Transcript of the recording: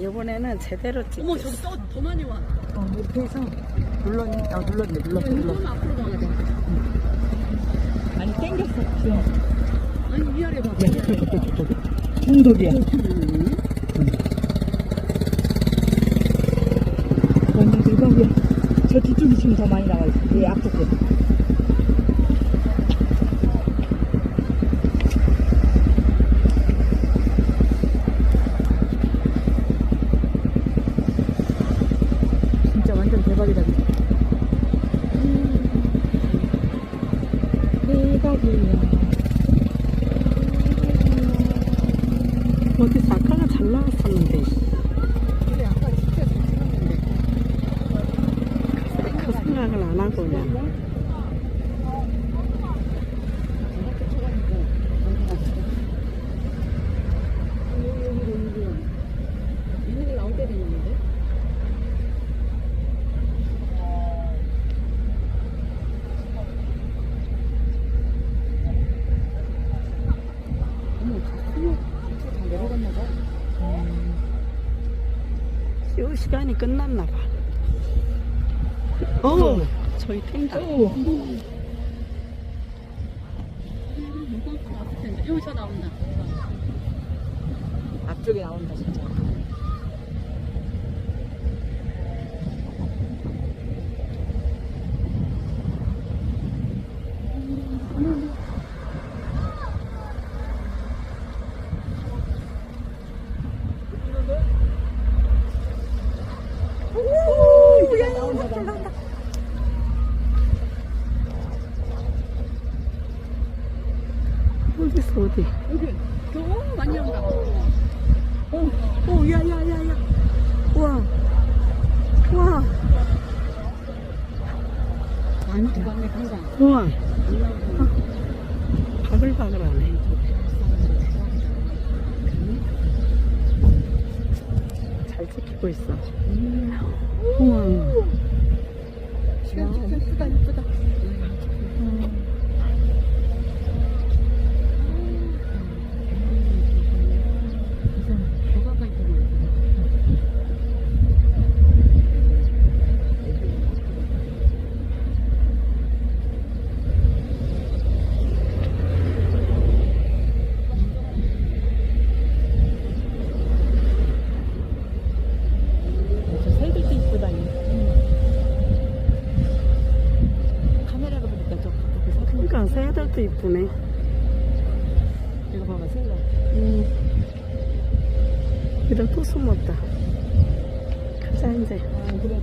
이번에는 제대로 어머 찍겠어. 저기 더, 더 많이 와. 어, 이렇게 해서 눌렀니? 아, 눌렀네, 눌렀어, 좀 눌렀어. 앞으로 가야 돼. 아니, 땡겼어, 지금. 아니 위아래 봐. 야, 저기, 저기, 저기. 중독이야. 언니, 이거 왜? 저 뒤쪽이 지금 더 많이 나와 있어. 이 앞쪽 거. 진짜 완전 대박이다. 그치? 대박이야. 어디 작가가 잘 나왔었는데 아까 진짜 잘 찍었는데. 그 생각을 안 하고 그냥. 저렇게 쳐가지고 여기 여기 여기 여기 얘네들 나올 때 됐는데. 어머 다 숨어 다 내려갔나 봐. 요 시간이 끝났나 봐. 어, 저희 탱다. 여기서 나온다. 앞쪽에 나온다, 진짜. 오, 야, 나온다, 나온다. 어디서 어디? 여기 저 많이 온다. 오, 오, 야, 야, 야, 야. 와, 와, 두방에 간다. 우와. 바글바글하네. 잘 찍히고 있어. 우와. 시간 진짜 예쁘다 예쁘다. 더 가까이 보면 저 새들도 이쁘다, 이. 카메라로 보니까 저 가깝게 서 그러니까 새들도 이쁘네. 이거 봐봐, 새들. 음. 여기다 또 숨었다. 가자, 이제. 아, 그래.